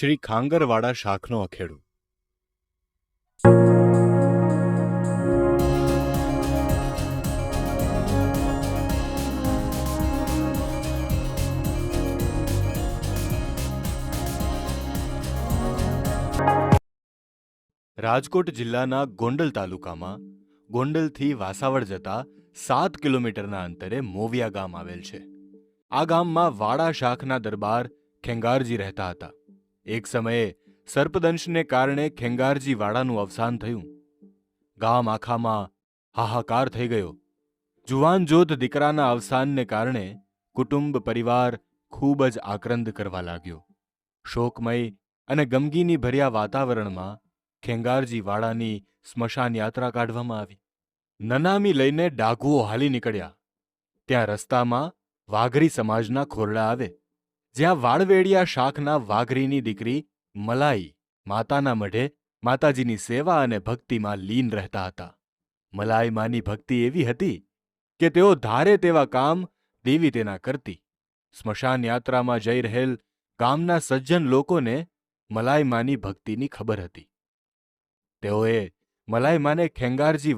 શ્રી ખાંગરવાડા શાખનો અખેડો. રાજકોટ જિલ્લાના ગોંડલ તાલુકામાં ગોંડલથી વાસાવડ જતા સાત કિલોમીટરના અંતરે મોવિયા ગામ આવેલ છે. આ ગામમાં વાડા શાખના દરબાર ખેંગારજી રહેતા હતા. એક સમયે સર્પદંશને કારણે ખેંગારજી વાડાનું અવસાન થયું. ગામ આખામાં હાહાકાર થઈ ગયો. જુવાન જોત દીકરાના અવસાનને કારણે કુટુંબ પરિવાર ખૂબ જ આક્રંદ કરવા લાગ્યો. શોકમય અને ગમગીની ભર્યા વાતાવરણમાં ખેંગારજી વાડાની સ્મશાન યાત્રા કાઢવામાં આવી. નનામી લઈને ડાઘુઓ હાલી નીકળ્યા. ત્યાં રસ્તામાં વાઘરી સમાજના ખોરડા આવે. જ્યાં વાળવેડિયા શાખના વાઘરીની દીકરી મલાઈ માતાના મઢે માતાજીની સેવા અને ભક્તિમાં લીન રહેતા હતા. મલાઈ માની ભક્તિ એવી હતી કે તેઓ ધારે તેવા કામ દેવી તેના કરતી. સ્મશાન યાત્રામાં જઈ રહેલ ગામના સજ્જન લોકોને મલાઈ માની ભક્તિની ખબર હતી. તેઓએ મલાઈ માને ખેંગારજી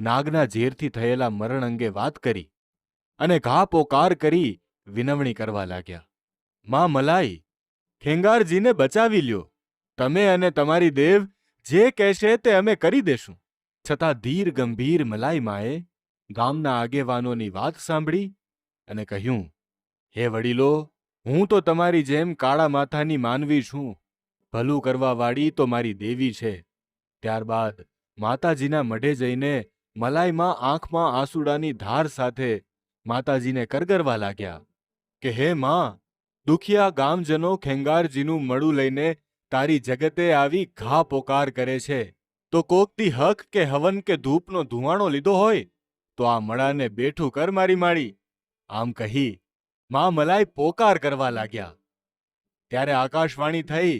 નાગના ઝેરથી થયેલા મરણ અંગે વાત કરી અને ઘા પોકાર કરી વિનવણી કરવા લાગ્યા. માં મલાઈ, ખેંગારજીને બચાવી લ્યો. તમે અને તમારી દેવ જે કહેશે તે અમે કરી દેશું. છતાં ધીર ગંભીર મલાઈ માએ ગામના આગેવાનોની વાત સાંભળી અને કહ્યું, હે વડીલો, હું તો તમારી જેમ કાળા માથાની માનવી છું. ભલું કરવાવાળી તો મારી દેવી છે. ત્યારબાદ માતાજીના મઢે જઈને મલાઈમાં આંખમાં આંસુડાની ધાર સાથે માતાજીને કરગરવા લાગ્યા કે, હે માં દુખિયા ગામજનો ખેંગારજીનું મળું લઈને તારી જગતે આવી ઘા પોકાર કરે છે. તો કોકતી હક કે હવન કે ધૂપનો ધુવાણો લીધો હોય, તો આ મળાને બેઠું કર મારી માળી. આમ કહી, માં મલાઈ પોકાર કરવા લાગ્યા. ત્યારે આકાશવાણી થઈ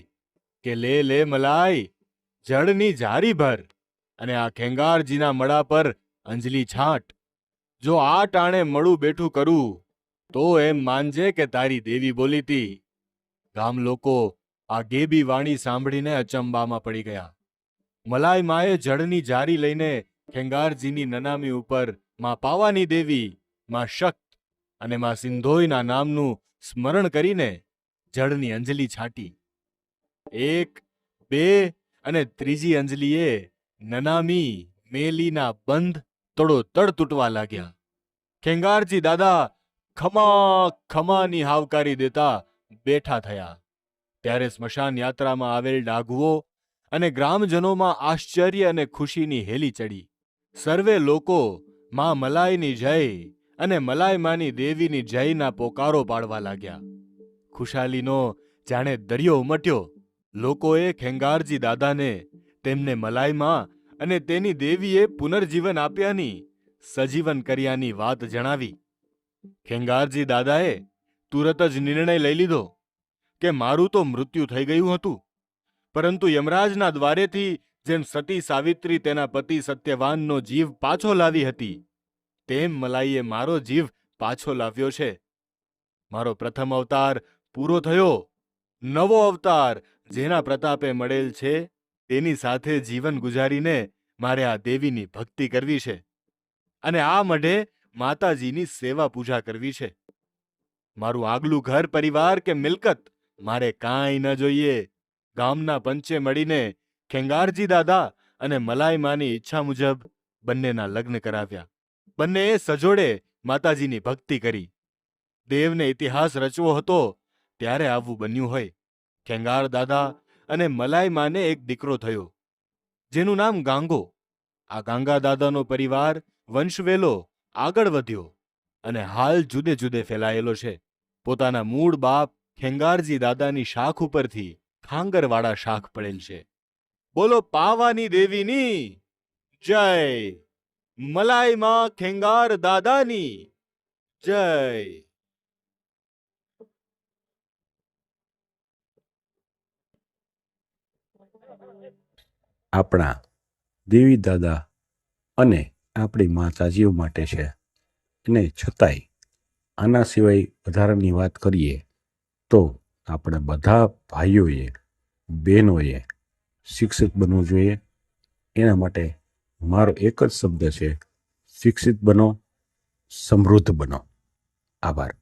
કે, લે લે મલાઈ, જળની જારી ભર અને આ ખેંગારજીના મળા પર અંજલી છાંટ. જો આ ટાણે મળું બેઠું કરું તો એમ માનજે કે તારી દેવી બોલીતી ગામ લોકો આ ગેબી વાણી સાંભળીને અચંબામાં પડી ગયા. મલાઈ માએ જળની જારી લઈને ખેંગારજીની નનામી ઉપરમાં પાવાની દેવી, માં શક્ત અને માં સિંધોઈના નામનું સ્મરણ કરીને જળની અંજલિ છાંટી. એક, બે અને ત્રીજી અંજલિએ નનામી મેલીના બંધ તડો તડ તૂટવા લાગ્યા. ખેંગારજી દાદા ખમા ખમાની હાવકારી દેતા બેઠા થયા. ત્યારે સ્મશાન યાત્રામાં આવેલ ડાઘુઓ અને ગ્રામજનોમાં આશ્ચર્ય અને ખુશીની હેલી ચડી. સર્વે લોકો મા મલાઈની જય અને મલાઈ માની દેવીની જયના પોકારો પાડવા લાગ્યા. ખુશાલીનો જાણે દરિયો ઉમટ્યો. લોકોએ ખેંગારજી દાદાને, તેમને મલાઈમાં અને તેની દેવીએ પુનર્જીવન આપ્યાની સજીવન કર્યાની વાત જણાવી. ખેંગારજી દાદાએ તુરત જ નિર્ણય લઈ લીધો કે મારું તો મૃત્યુ થઈ ગયું હતું. પરંતુ યમરાજના દ્વારેથી જેમ સતી સાવિત્રી તેના પતિ સત્યવાનનો જીવ પાછો લાવી હતી, તેમ મલાઈએ મારો જીવ પાછો લાવ્યો છે. મારો પ્રથમ અવતાર પૂરો થયો, નવો અવતાર જેના પ્રતાપે મળેલ છે, તેની સાથે જીવન ગુજારીને મારે આ દેવીની ભક્તિ કરવી છે. અને આ મઢે માતાજીની સેવા પૂજા કરવી છે. મારું આગલું ઘર પરિવાર કે મિલકત, મારે કાંઈ ન જોઈએ. ગામના પંચે મળીને ખેંગારજી દાદા અને મલાઈ માની ઈચ્છા મુજબ બંનેના લગ્ન કરાવ્યા. બંનેએ સજોડે માતાજીની ભક્તિ કરી. દેવને ઇતિહાસ રચવો હતો, ત્યારે આવું બન્યું હોય. ખેંગાર દાદા અને મલાઈ માને એક દીકરો થયો, જેનું નામ ગાંગો. આ ગાંગા દાદાનો પરિવાર વંશવેલો આગળ વધ્યો અને હાલ જુદે જુદે ફેલાયેલો છે. પોતાના મૂળ બાપ ખેંગારજી દાદાની શાખ ઉપરથી ખાંગરવાળા શાખ પડેલ છે. બોલો, પાવાની દેવીની જય! મલાઈમાં ખેંગાર દાદાની જય! આપણા દેવી દાદા અને આપણી માતાજીઓ માટે છે. અને છતાંય આના સિવાય વધારાની વાત કરીએ તો આપણે બધા ભાઈઓએ, બહેનોએ શિક્ષિત બનવું જોઈએ. એના માટે મારો એક જ શબ્દ છે, શિક્ષિત બનો, સમૃદ્ધ બનો. આભાર.